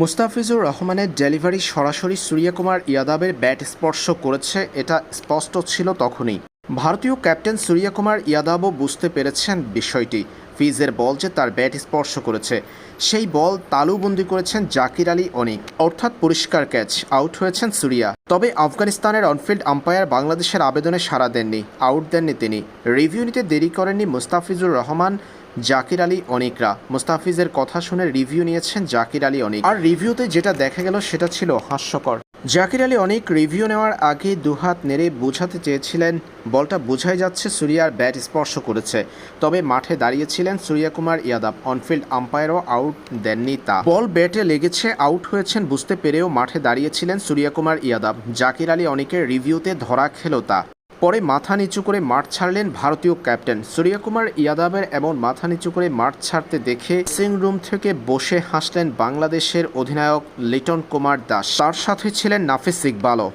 মুস্তাফিজুর রহমানের ডেলিভারি সরাসরি সূর্যকুমার ইয়াদাবের ব্যাট স্পর্শ করেছে, এটা স্পষ্ট ছিল তখনই। ভারতীয় ক্যাপ্টেন সূর্যকুমার ইয়াদাবও বুঝতে পেরেছেন বিষয়টি। ফিজের বল যে তার ব্যাট স্পর্শ করেছে, সেই বল তালুবন্দি করেছেন জাকির আলী অনিক। অর্থাৎ পরিষ্কার ক্যাচ, আউট হয়েছেন সুরিয়া। তবে আফগানিস্তানের অনফিল্ড আম্পায়ার বাংলাদেশের আবেদনে সাড়া দেননি, আউট দেননি তিনি। রিভিউ নিতে দেরি করেননি মুস্তাফিজুর রহমান জাকির আলী অনিকরা। মুস্তাফিজের কথা শুনে রিভিউ নিয়েছেন জাকির আলী অনিক। আর রিভিউতে যেটা দেখা গেল সেটা ছিল হাস্যকর। জাকির আলী অনেক রিভিউ নেওয়ার আগে দুহাত নেড়ে বোঝাতে চেয়েছিলেন, বলটা বোঝাই যাচ্ছে সুরিয়ার ব্যাট স্পর্শ করেছে। তবে মাঠে দাঁড়িয়েছিলেন সূর্যকুমার ইয়াদাব, অনফিল্ড আম্পায়ারও আউট দেননি তা। বল ব্যাটে লেগেছে, আউট হয়েছেন বুঝতে পেরেও মাঠে দাঁড়িয়েছিলেন সূর্যকুমার ইয়াদাব। জাকির আলী অনেকের রিভিউতে ধরা খেল তা। পরে মাথা নিচু করে মাঠ ছাড়লেন ভারতীয় ক্যাপ্টেন। সূর্যকুমার ইয়াদাবের এমন মাথা নিচু করে মাঠ ছাড়তে দেখে সিং রুম থেকে বসে হাসলেন বাংলাদেশের অধিনায়ক লিটন কুমার দাস। তার সাথে ছিলেন নাফিস ইকবালও।